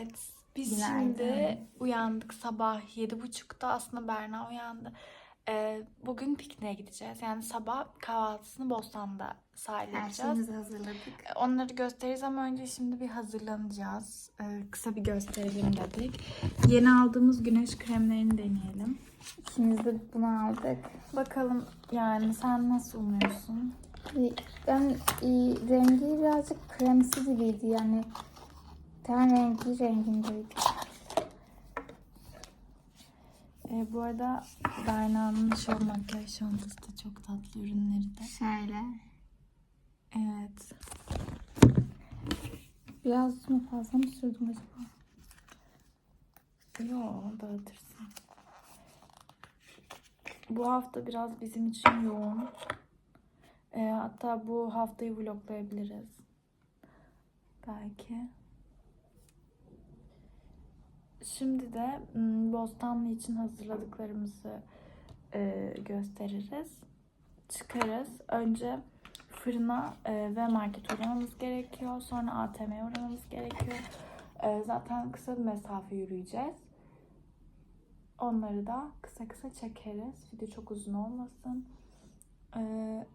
Evet. Biz Günaydın. şimdi uyandık sabah yedi buçukta. Aslında Berna uyandı. Ee, bugün pikniğe gideceğiz. Yani sabah kahvaltısını Bostan'da sahil Her yapacağız. şeyimizi hazırladık. Onları gösteririz ama önce şimdi bir hazırlanacağız. Ee, kısa bir gösterelim dedik. Yeni aldığımız güneş kremlerini deneyelim. İkimiz de bunu aldık. Bakalım yani sen nasıl umuyorsun? Ben e, rengi birazcık kremsi gibiydi yani. Ten rengi rengindeydi. Ee, bu arada Berna'nın şu makyaj çantası da çok tatlı ürünleri de. Şöyle. Evet. Biraz mı fazla mı sürdüm acaba? Yo dağıtırsın. Bu hafta biraz bizim için yoğun. Ee, hatta bu haftayı vloglayabiliriz. Belki. Şimdi de Bostanlı için hazırladıklarımızı e, gösteririz. Çıkarız. Önce fırına e, ve market uğramamız gerekiyor. Sonra ATM'ye uğramamız gerekiyor. E, zaten kısa bir mesafe yürüyeceğiz. Onları da kısa kısa çekeriz. Video çok uzun olmasın. Ee,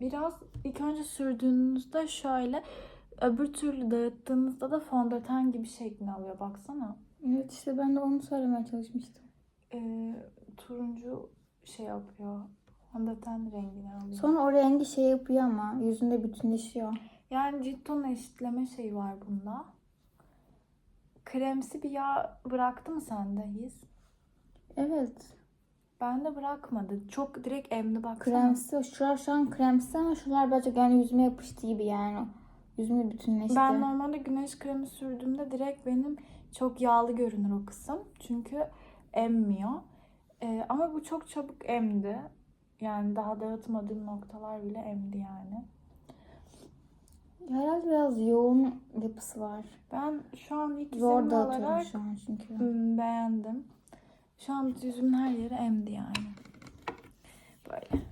biraz ilk önce sürdüğünüzde şöyle öbür türlü dağıttığınızda da fondöten gibi şeklini alıyor. Baksana. Evet işte ben de onu söylemeye çalışmıştım. Ee, turuncu şey yapıyor. Fondöten rengini alıyor. Sonra o rengi şey yapıyor ama yüzünde bütünleşiyor. Yani cilt tonu eşitleme şeyi var bunda. Kremsi bir yağ bıraktı mı sende his? Evet. Bende bırakmadı. Çok direkt emdi baksana. Kremsi. Şuralar şu an kremsi ama şuralar birazcık yani yüzüme yapıştı gibi yani. Yüzüme bütünleşti. Ben normalde güneş kremi sürdüğümde direkt benim çok yağlı görünür o kısım. Çünkü emmiyor. Ee, ama bu çok çabuk emdi. Yani daha dağıtmadığım noktalar bile emdi yani. Herhalde biraz yoğun yapısı var. Ben şu an ilk Zor dağıtıyorum olarak şu an çünkü. hmm, beğendim. Şu an yüzümün her yeri emdi yani. Böyle.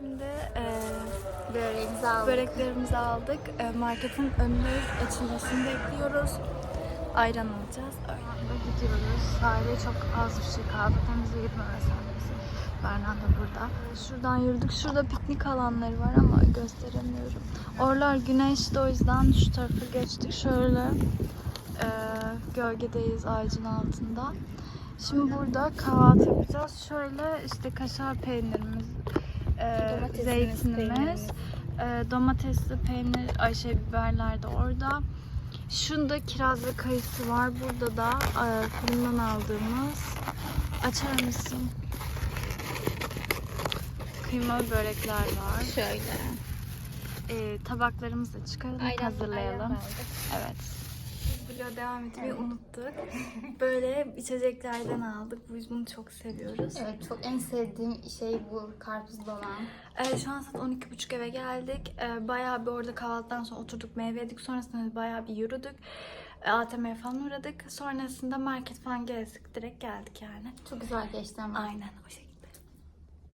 Şimdi eee Böreğimizi aldık. Böreklerimizi aldık. E, Marketin önündeyiz. Açılmasını bekliyoruz. Ayran alacağız. Öyle gidiyoruz. Sahile çok az bir şey kaldı. Denize gitme mesafesi. Berna da burada. Şuradan yürüdük. Şurada piknik alanları var ama gösteremiyorum. Oralar güneşli o yüzden şu tarafa geçtik. Şöyle e, gölgedeyiz ağacın altında. Şimdi burada kahvaltı yapacağız. Şöyle işte kaşar peynirimiz, e, zeytinimiz, e, domatesli peynir, ay şey biberler de orada. Şunda kiraz ve kayısı var. Burada da e, fırından aldığımız. Açar mısın? Kıymalı börekler var. Şöyle. E, tabaklarımızı çıkaralım, hazırlayalım. Evet. Vloga devam etmeyi unuttuk. Böyle içeceklerden aldık. Biz bunu çok seviyoruz. Evet çok en sevdiğim şey bu karpuzlu olan. Ee, şu an saat 12.30 eve geldik. Ee, bayağı bir orada kahvaltıdan sonra oturduk meyve yedik. Sonrasında bayağı bir yürüdük. Ee, ATM'ye falan uğradık. Sonrasında market falan gezdik. Direkt geldik yani. Çok güzel geçti ama. Aynen o şekilde.